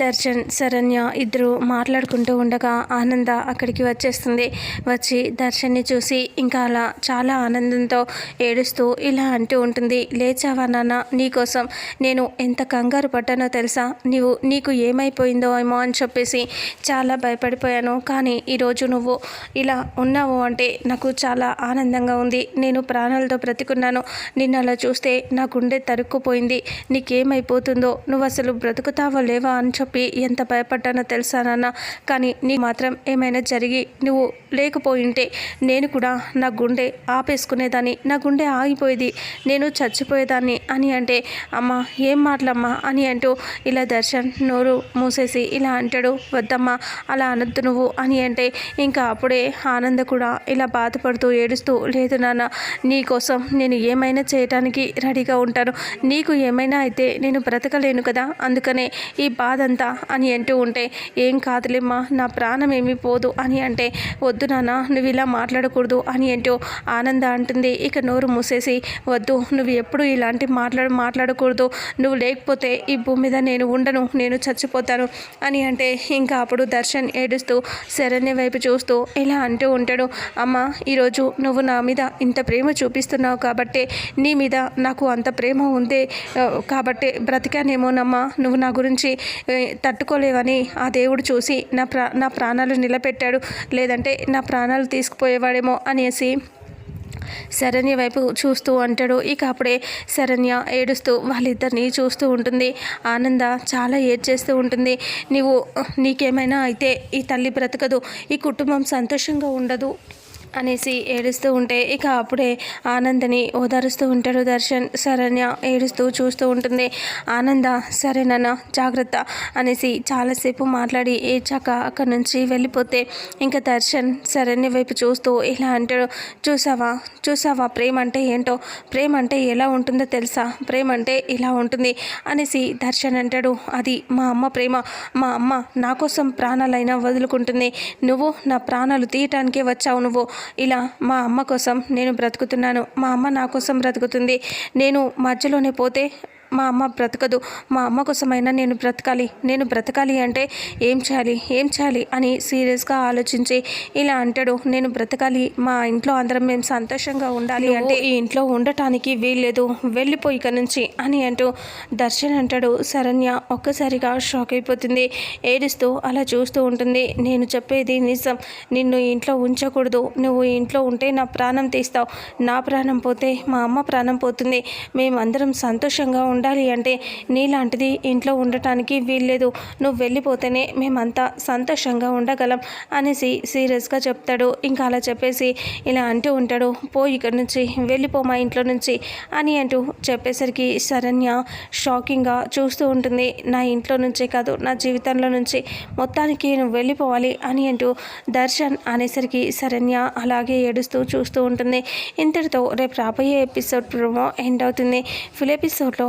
దర్శన్ శరణ్య ఇద్దరు మాట్లాడుకుంటూ ఉండగా ఆనంద అక్కడికి వచ్చేస్తుంది. వచ్చి దర్శన్ని చూసి ఇంకా అలా చాలా ఆనందంతో ఏడుస్తూ ఇలా అంటూ ఉంటుంది. లేచావా నాన్న? నీకోసం నేను ఎంత కంగారు పడ్డానో తెలుసా? నీవు నీకు ఏమైపోయిందో ఏమో అని చెప్పేసి చాలా భయపడిపోయాను. కానీ ఈరోజు నువ్వు ఇలా ఉన్నావు అంటే నాకు చాలా ఆనందంగా ఉంది. నేను ప్రాణాలతో బ్రతికున్నాను. నిన్ను అలా చూస్తే నా గుండె తరుక్కుపోయింది. నీకేమైపోతుందో? నువ్వు అసలు బ్రతుకుతావో లేవా అని చెప్పి ఎంత భయపడ్డానో తెలుసానన్న కానీ నీ మాత్రం ఏమైనా జరిగి నువ్వు లేకపోయింటే నేను కూడా నా గుండె ఆపేసుకునేదాన్ని. నా గుండె ఆగిపోయేది. నేను చచ్చిపోయేదాన్ని అని అంటే అమ్మ ఏం మాటలమ్మా? అని అంటూ ఇలా దర్శన్ నోరు మూసేసి ఇలా అంటాడు. వద్దమ్మా అలా అనొద్దు నువ్వు అని అంటే ఇంకా అప్పుడే ఆనంద కూడా ఇలా బాధపడుతూ ఏడుస్తూ లేదు నాన్న నీకోసం నేను ఏమైనా చేయటానికి రెడీగా ఉంటాను. నీకు ఏమైనా అయితే నేను బ్రతకలేను కదా. అందుకనే ఈ బాధ ఎంత అని అంటూ ఉంటే ఏం కాదులేమ్మా నా ప్రాణం ఏమీ పోదు అని అంటే వద్దు నాన్న నువ్వు ఇలా మాట్లాడకూడదు అని అంటూ ఆనంద అంటుంది. ఇక నోరు మూసేసి వద్దు నువ్వు ఎప్పుడు ఇలాంటి మాట్లాడు మాట్లాడకూడదు. నువ్వు లేకపోతే ఈ భూమి మీద నేను ఉండను నేను చచ్చిపోతాను అని అంటే ఇంకా అప్పుడు దర్శన్ ఏడుస్తూ శరణ్య వైపు చూస్తూ ఇలా అంటూ ఉంటాడు. అమ్మ ఈరోజు నువ్వు నా మీద ఇంత ప్రేమ చూపిస్తున్నావు కాబట్టి నీ మీద నాకు అంత ప్రేమ ఉంది కాబట్టి బ్రతికానేమోనమ్మా. నువ్వు నా గురించి తట్టుకోలేవని ఆ దేవుడు చూసి నా ప్రా నా ప్రాణాలు నిలబెట్టాడు. లేదంటే నా ప్రాణాలు తీసుకుపోయేవాడేమో అనేసి శరణ్య వైపు చూస్తూ అంటాడు. ఇక అప్పుడే శరణ్య ఏడుస్తూ వాళ్ళిద్దరిని చూస్తూ ఉంటుంది. ఆనంద చాలా ఏడ్చేస్తూ ఉంటుంది. నీవు నీకేమైనా అయితే ఈ తల్లి బ్రతకదు. ఈ కుటుంబం సంతోషంగా ఉండదు. అనేసి ఏడుస్తూ ఉంటే ఇక అప్పుడే ఆనందని ఓదారుస్తూ ఉంటాడు దర్శన్. శరణ్య ఏడుస్తూ చూస్తూ ఉంటుంది. ఆనంద సరేనన్న జాగ్రత్త అనేసి చాలాసేపు మాట్లాడి ఏడ్చాక అక్కడి నుంచి వెళ్ళిపోతే ఇంకా దర్శన్ శరణ్య వైపు చూస్తూ ఇలా అంటాడు చూసావా? చూసావా ప్రేమ అంటే ఏంటో? ప్రేమ అంటే ఎలా ఉంటుందో తెలుసా? ప్రేమ అంటే ఇలా ఉంటుంది అనేసి దర్శన్ అంటాడు. అది మా అమ్మ ప్రేమ. మా అమ్మ నా కోసం ప్రాణాలైనా వదులుకుంటుంది. నువ్వు నా ప్రాణాలు తీయటానికే వచ్చావు నువ్వు. ఇలా మా అమ్మ కోసం నేను బ్రతుకుతున్నాను. మా అమ్మ నా కోసం బ్రతుకుతుంది. నేను మధ్యలోనే పోతే మా అమ్మ బ్రతకదు. మా అమ్మ కోసమైనా నేను బ్రతకాలి. నేను బ్రతకాలి అంటే ఏం చేయాలి? ఏం చేయాలి? అని సీరియస్గా ఆలోచించి ఇలా అంటాడు. నేను బ్రతకాలి. మా ఇంట్లో అందరం మేము సంతోషంగా ఉండాలి అంటే ఈ ఇంట్లో ఉండటానికి వీల్లేదు. వెళ్ళిపోయి ఇక నుంచి అని అంటూ దర్శన్ అంటాడు. శరణ్య ఒక్కసారిగా షాక్ అయిపోతుంది. ఏడుస్తూ అలా చూస్తూ ఉంటుంది. నేను చెప్పేది నిజం. నిన్ను ఇంట్లో ఉంచకూడదు. నువ్వు ఇంట్లో ఉంటే నా ప్రాణం తీస్తావు. నా ప్రాణం పోతే మా అమ్మ ప్రాణం పోతుంది. మేమందరం సంతోషంగా ఉండాలి అంటే నీలాంటిది ఇంట్లో ఉండటానికి వీల్లేదు. నువ్వు వెళ్ళిపోతేనే మేమంతా సంతోషంగా ఉండగలం అనేసి సీరియస్గా చెప్తాడు. ఇంకా అలా చెప్పేసి ఇలా అంటూ ఉంటాడు. పో ఇక్కడి నుంచి వెళ్ళిపో మా ఇంట్లో నుంచి అని అంటూ చెప్పేసరికి శరణ్య షాకింగ్గా చూస్తూ ఉంటుంది. నా ఇంట్లో నుంచే కాదు నా జీవితంలో నుంచి మొత్తానికి నువ్వు వెళ్ళిపోవాలి అని అంటూ దర్శన్ అనేసరికి శరణ్య అలాగే ఏడుస్తూ చూస్తూ ఉంటుంది. ఇంతటితో రేపు రాబోయే ఎపిసోడ్ ప్రోమో ఎండ్ అవుతుంది. ఫుల్ ఎపిసోడ్లో